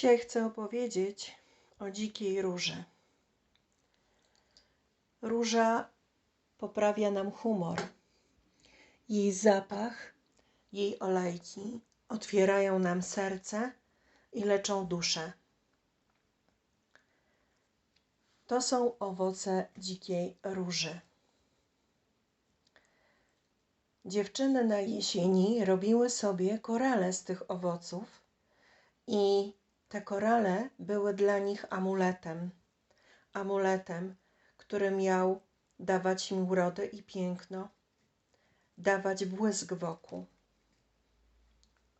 Dzisiaj chcę opowiedzieć o dzikiej róży. Róża poprawia nam humor. Jej zapach, jej olejki otwierają nam serce i leczą duszę. To są owoce dzikiej róży. Dziewczyny na jesieni robiły sobie korale z tych owoców i te korale były dla nich amuletem. Amuletem, który miał dawać im urodę i piękno, dawać błysk wokół.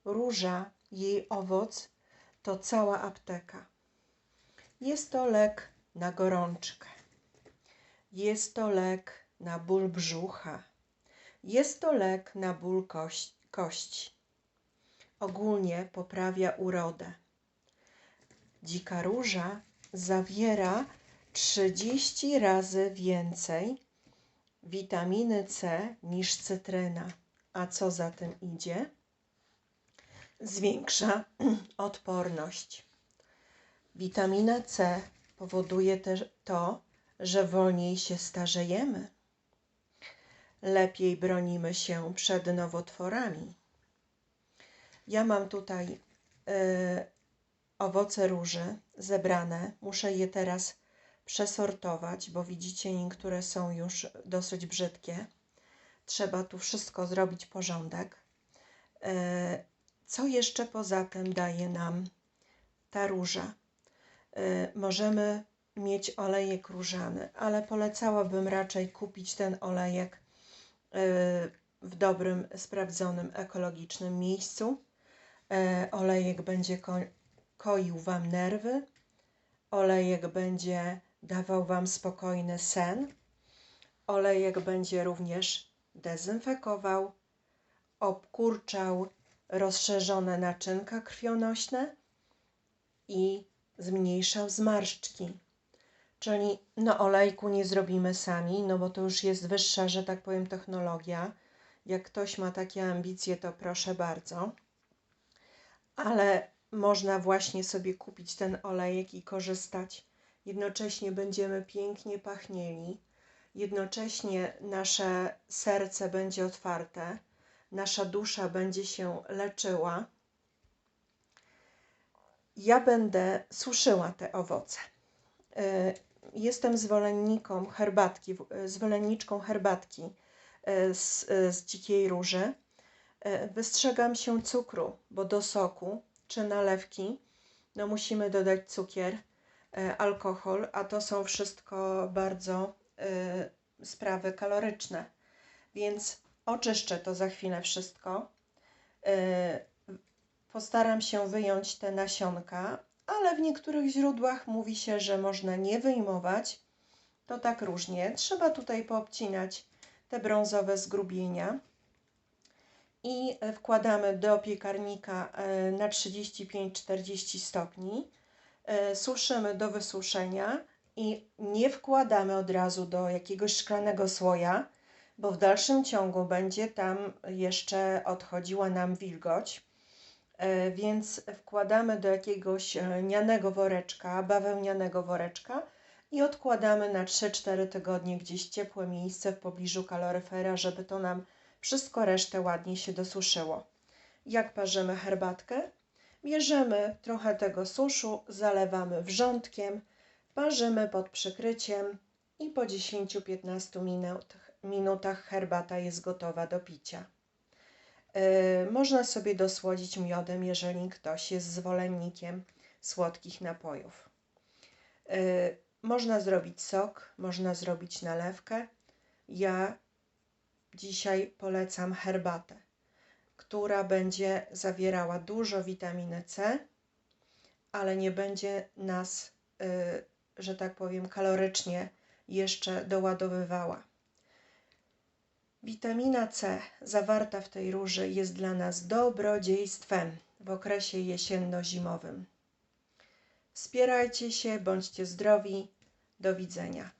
Róża, jej owoc, to cała apteka. Jest to lek na gorączkę. Jest to lek na ból brzucha. Jest to lek na ból kości. Ogólnie poprawia urodę. Dzika róża zawiera 30 razy więcej witaminy C niż cytryna. A co za tym idzie? Zwiększa odporność. Witamina C powoduje też to, że wolniej się starzejemy. Lepiej bronimy się przed nowotworami. Ja mam tutaj y, owoce róży zebrane. Muszę je teraz przesortować, bo widzicie, niektóre są już dosyć brzydkie. Trzeba tu wszystko zrobić porządek. E, co jeszcze poza tym daje nam ta róża? E, możemy mieć olejek różany, ale polecałabym raczej kupić ten olejek e, w dobrym, sprawdzonym, ekologicznym miejscu. Olejek będzie koił Wam nerwy, olejek będzie dawał Wam spokojny sen, olejek będzie również dezynfekował, obkurczał rozszerzone naczynka krwionośne i zmniejszał zmarszczki. Czyli no olejku nie zrobimy sami, no bo to już jest wyższa, że tak powiem, technologia. Jak ktoś ma takie ambicje, to proszę bardzo. Ale można właśnie sobie kupić ten olejek i korzystać. Jednocześnie będziemy pięknie pachnieli, jednocześnie nasze serce będzie otwarte, nasza dusza będzie się leczyła. Ja będę suszyła te owoce. Y, jestem zwolenniką herbatki, zwolenniczką herbatki y, z, z dzikiej róży. Y, wystrzegam się cukru, bo do soku czy nalewki, no musimy dodać cukier, e, alkohol, a to są wszystko bardzo y, sprawy kaloryczne. Więc oczyszczę to za chwilę wszystko. Y, postaram się wyjąć te nasionka, ale w niektórych źródłach mówi się, że można nie wyjmować. To tak różnie. Trzeba tutaj poobcinać te brązowe zgrubienia i e, wkładamy do piekarnika e, na 35-40 stopni. E, suszymy do wysuszenia i nie wkładamy od razu do jakiegoś szklanego słoja, bo w dalszym ciągu będzie tam jeszcze odchodziła nam wilgoć. Więc wkładamy do jakiegoś nianego woreczka, bawełnianego woreczka i odkładamy na 3-4 tygodnie gdzieś ciepłe miejsce w pobliżu kaloryfera, żeby to nam wszystko resztę ładnie się dosuszyło. Jak parzymy herbatkę? Bierzemy trochę tego suszu, zalewamy wrzątkiem, parzymy pod przykryciem i po 10-15 minut, minutach herbata jest gotowa do picia. Yy, można sobie dosłodzić miodem, jeżeli ktoś jest zwolennikiem słodkich napojów. Yy, można zrobić sok, można zrobić nalewkę. Ja Dzisiaj polecam herbatę, która będzie zawierała dużo witaminy C, ale nie będzie nas, y, że tak powiem, kalorycznie jeszcze doładowywała. Witamina C zawarta w tej róży jest dla nas dobrodziejstwem w okresie jesienno-zimowym. Wspierajcie się, bądźcie zdrowi. Do widzenia.